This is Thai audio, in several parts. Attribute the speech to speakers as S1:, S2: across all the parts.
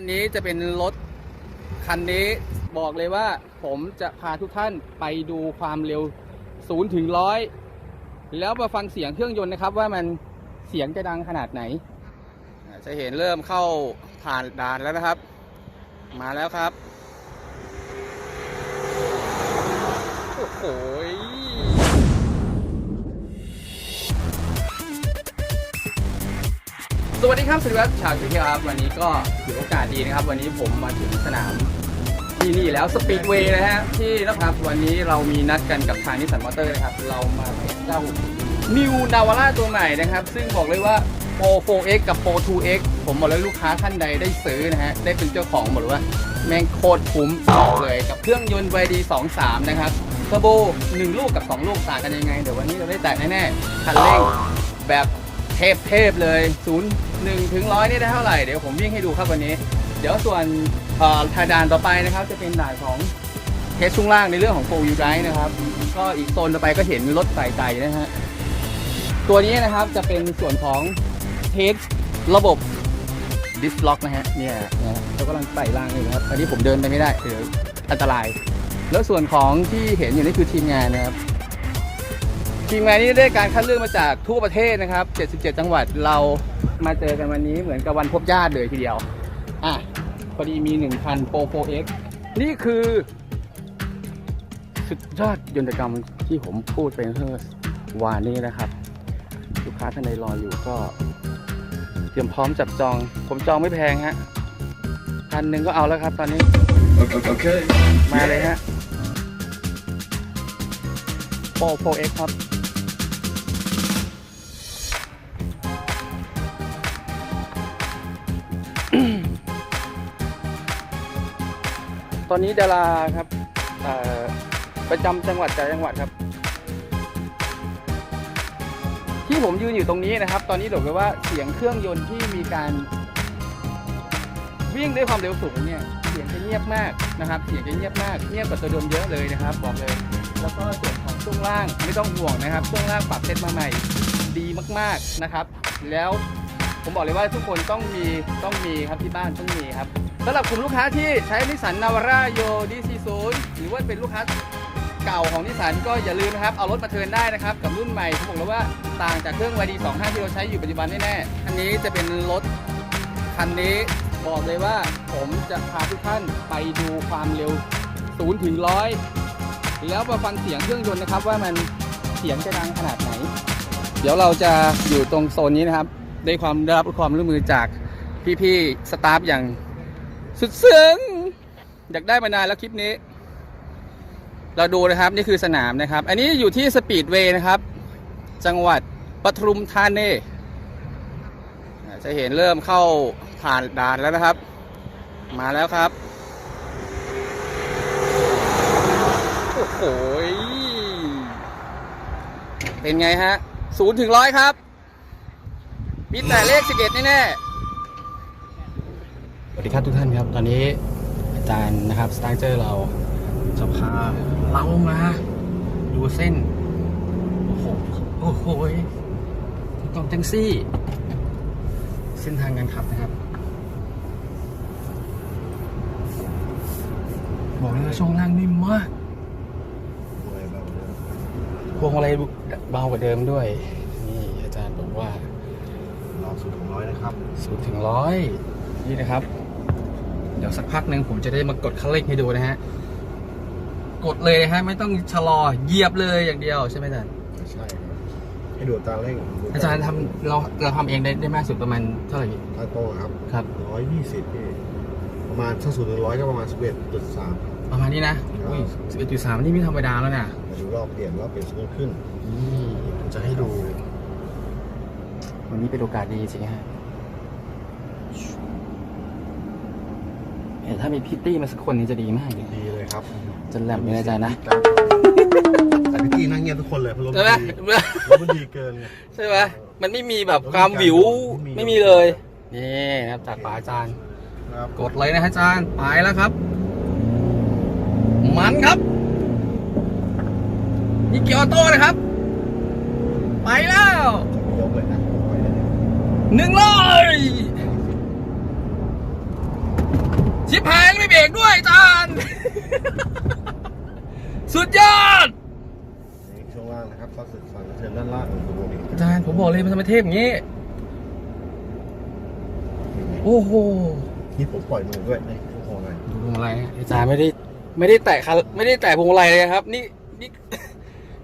S1: อันนี้จะเป็นรถคันนี้บอกเลยว่า ผมจะพาทุกท่านไปดูความเร็ว0ถึงร้อยแล้วมาฟังเสียงเครื่องยนต์นะครับ ว่ามันเสียงจะดังขนาดไหน จะเห็นเริ่มเข้าผ่านด่านแล้วนะครับ มาแล้วครับ โอ้โห สวัสดีครับสวัสดีครับชาวเชียร์ครับ วันนี้ก็ถือโอกาสดีนะครับ วันนี้ผมมาถึงสนามที่นี่แล้วสปีดเวย์นะฮะที่นะครับวันนี้เรามีนัดกันกับทางนิสสันมอเตอร์นะครับ เรามาเจ้า New Navara ตัวใหม่นะครับ ซึ่งบอกเลยว่า Pro 4X กับ Pro 2X ผมบอกเลยลูกค้าท่านใดได้ซื้อนะฮะ ได้เป็นเจ้าของบอกเลยว่า แม่งโคตรคุ้มบอกเลยกับเครื่องยนต์ YD 23 นะครับเทอร์โบ1 ลูกกับ 2 ลูกต่างกันยังไง เดี๋ยววันนี้เราได้แตะแน่ๆคันเร่งแบบ เทพเทพเลย0 1ถึง100นี่ได้เท่าไหร่ เดี๋ยวผมวิ่งให้ดูครับวันนี้ เดี๋ยวส่วนทางด่านต่อไปนะครับ จะเป็นด่านของเทสช่วงล่างในเรื่องของ4 wheel drive นะครับ ก็อีกโซนต่อไปก็เห็นรถใส่ไก่นะฮะ ตัวนี้นะครับจะเป็นส่วนของเทสระบบดิสล็อกนะฮะ เนี่ยนะฮะเขากำลังใส่รางอยู่นะครับ อันนี้ผมเดินไปไม่ได้เดี๋ยวอันตราย แล้วส่วนของที่เห็นอยู่นี่คือทีมงานนะครับ ทีมงานนี้ได้การคัดเลือกมาจากทั่วประเทศนะครับ 77 จังหวัดเรามาเจอกันวันนี้เหมือนกับวันพบญาติเลยทีเดียว อะ พอดีมี1คัน Pro 4X นี่คือ สุดยอดยนตกรรมที่ผมพูดไปเมื่อวานนี้นะครับ ลูกค้าท่านใดรออยู่ก็ เตรียมพร้อมจับจอง ผมจองไม่แพงฮะพันหนึ่งก็เอาแล้วครับตอนนี้
S2: Okay.
S1: มาเลยฮะโปรโปรเอ็กครับ ตอนนี้ดาราครับประจำจังหวัดแต่ละจังหวัดครับ ที่ผมยืนอยู่ตรงนี้นะครับ ตอนนี้บอกเลยว่าเสียงเครื่องยนต์ที่มีการวิ่งด้วยความเร็วสูงเนี่ยเสียงจะเงียบมากนะครับ เสียงจะเงียบมากเงียบกว่าตัวเดิมเยอะเลยนะครับ บอกเลย แล้วก็ส่วนของช่วงล่างไม่ต้องห่วงนะครับช่วงล่างปรับเซตมาใหม่ดีมากๆนะครับ แล้วผมบอกเลยว่าทุกคนต้องมีต้องมีครับที่บ้านต้องมีครับ สำหรับกลุ่มลูกค้าที่ใช้นิสสันนาวาร่าโยดีซีศูนย์หรือว่าเป็นลูกค้าเก่าของนิสสันก็อย่าลืมนะครับ เอารถมาเทินได้นะครับ กับรุ่นใหม่ผมบอกเลยว่าต่างจากเครื่อง YD 25 ที่เราใช้อยู่ปัจจุบันแน่ๆอันนี้จะเป็นรถคันนี้บอกเลยว่าผมจะพาทุกท่านไปดูความเร็ว0ถึง100 แล้วมาฟังเสียงเครื่องยนต์นะครับ ว่ามันเสียงจะดังขนาดไหน เดี๋ยวเราจะอยู่ตรงโซนนี้นะครับได้ความได้รับความร่วมมือจากพี่ๆสตาฟอย่าง สุดซึ้งอยากได้มานานแล้วคลิปนี้ เราดูนะครับนี่คือสนามนะครับ อันนี้อยู่ที่สปีดเวย์นะครับ จังหวัดปทุมธานีจะเห็นเริ่มเข้าผ่านด่านแล้วนะครับ มาแล้วครับ โอ้โหเป็นไงฮะศูนย์ถึงร้อยครับ มีแต่เลข11แน่ๆ วัสดีครับทุกท่านครับ ตอนนี้อาจารย์นะครับสตาร์เจอร์เราจะพาเรามาดูเส้น โอ้โหโอ้โหยกองแท็กซี่ เส้นทางการขับนะครับ บอกเลยว่าช่วงล่างนิ่มมากพวงมาลัยเบากว่าเดิมด้วย นี่อาจารย์บอกว่า
S2: รอสูตรของร้อยนะครับ
S1: ศูนย์ถึงร้อยนี่นะครับ เดี๋ยวสักพักหนึ่งผมจะได้มากดคันเร่งให้ดูนะฮะ กดเลยนะฮะ ไม่ต้องชะลอเหยียบเลยอย่างเดียวใช่ไหมอาจารย์
S2: ใช่ครับให้ดูอัตราเร่ง
S1: อาจารย์ทำเราเราทำเองได้ได้มากสุดประมาณเท่าไหร่พี่
S2: ถ้าโต้ครับ
S1: ครับ
S2: ร้อยยี่สิบพี่ประมาณถ้าสูตรถึงร้อยก็ประมาณสิบเอ็ดจุดสาม
S1: ประมาณนี้นะอุ้ยสิบเอ็ดจุดสามนี่ไม่ธรรมดาแล้วนะ
S2: มาดูรอบเปลี่ยนรอบเปลี่ยนสกูตขึ้น
S1: นี่
S2: ผมจะให้ดู
S1: วันนี้เป็นโอกาสดีจริงฮะ เห็นถ้ามีพิตตี้มาสักคนนี้จะดีมากเลย
S2: ดีเลยครับ
S1: จะแหลมเลยนะอาจารย์นะ
S2: แต่พี่ตี้นั่งเงียบทุกคนเลยเพราะรถ
S1: ใช่ไหม
S2: ดีรถมันดีเกินไง
S1: ใช่ไหมมันไม่มีแบบความหวิว
S2: ไม่
S1: ไม่
S2: มี
S1: มีเลยนี่นะครับจากป๋าอาจารย์
S2: ครับ
S1: กดเลยนะฮะอาจารย์ไปแล้วครับ มันครับนี่เกียร์ออโต้นะครับ ไปแล้ว
S2: จะไม่ยกเลยนะปล่อยเลยเนี่ย
S1: หนึ่งร้อย ชิบหายแล้วไม่เบรกด้วยอาจารย์สุดยอด
S2: นี่ช่วงล่างนะครับก็สึกสั่งเชิญด้านล่างของตัวนี้
S1: อาจารย์ผมบอกเลยมันทำไมเทพอย่างนี้ โอ้โห
S2: ที่ผมปล่อยมือด้วยในช่วงของอะไร
S1: ดูพวงมาลัยฮะอาจารย์ไม่ได้ ไม่ได้แตะคันไม่ได้แตะพวงมาลัยเลยครับ นี่นี่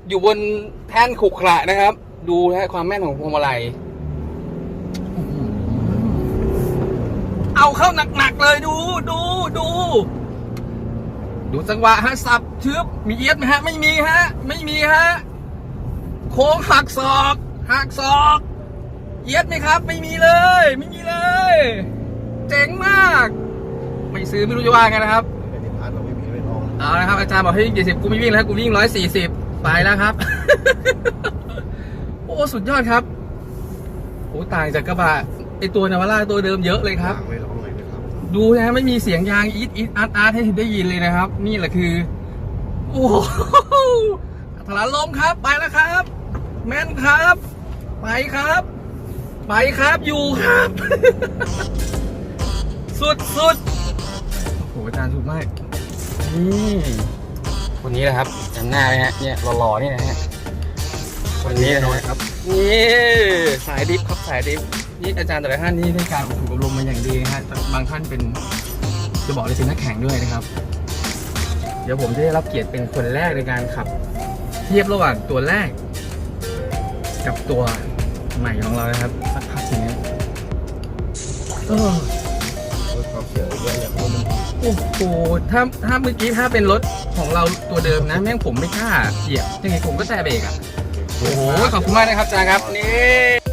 S1: อยู่บนแท่นขรุขระนะครับ ดูนะฮะความแม่นของพวงมาลัยอื้อหือ เอาเข้าหนักๆเลยดูดูดู ดูจังหวะฮะสับชึบมีเอียดไหมฮะ ไม่มีฮะ ไม่มีฮะ โค้งหักศอกหักศอกเอียดไหมครับ ไม่มีเลย ไม่มีเลย เจ๋งมาก ไม่ซื้อไม่รู้จะว่าไงนะครับ
S2: เป็นที่พาร์ทเราไม่มีไม่ลอง
S1: เอาละครับอาจารย์บอกให้วิ่ง70กูไม่วิ่งแล้วกูวิ่ง140ไปแล้วครับ โอ้สุดยอดครับโอ้ต่างจากกระบะไอตัวนาวาร่าตัวเดิมเยอะเลย
S2: ครับ
S1: ดูนะไม่มีเสียงยางอีดอีดอาร์ตอาร์ตให้ได้ยินเลยนะครับ นี่แหละคือ โอ้โหถลาลมครับไปแล้วครับ แม่นครับ ไปครับ ไปครับอยู่ครับ สุดสุดโอ้โหอาจารย์สุดมากนี่คนนี้แหละครับจำหน้าไหมฮะเนี่ยหล่อๆนี่นะฮะคนนี้นะครับนี่ สายดิฟครับสายดิฟนี่อาจารย์แต่ละท่านนี่ได้การฝึกอบรมมาอย่างดีนะฮะบางท่านเป็นจะบอกเลยเป็นนักแข่งด้วยนะครับ เดี๋ยวผมจะได้รับเกียรติเป็นคนแรกในการขับ เทียบระหว่างตัวแรก กับตัวใหม่ของเรานะครับสักพักหนึงนะเออ
S2: ลดความเสียงเยอะอย่างว่ามัน
S1: โอ้โหถ้าถ้าเมื่อกี้ถ้าเป็นรถของเราตัวเดิมนะแม่งผมไม่กล้าเหยียบยังไงผมก็แตะเบรกอะโอ้โหขอบคุณมากนะครับอาจารย์ครับนี่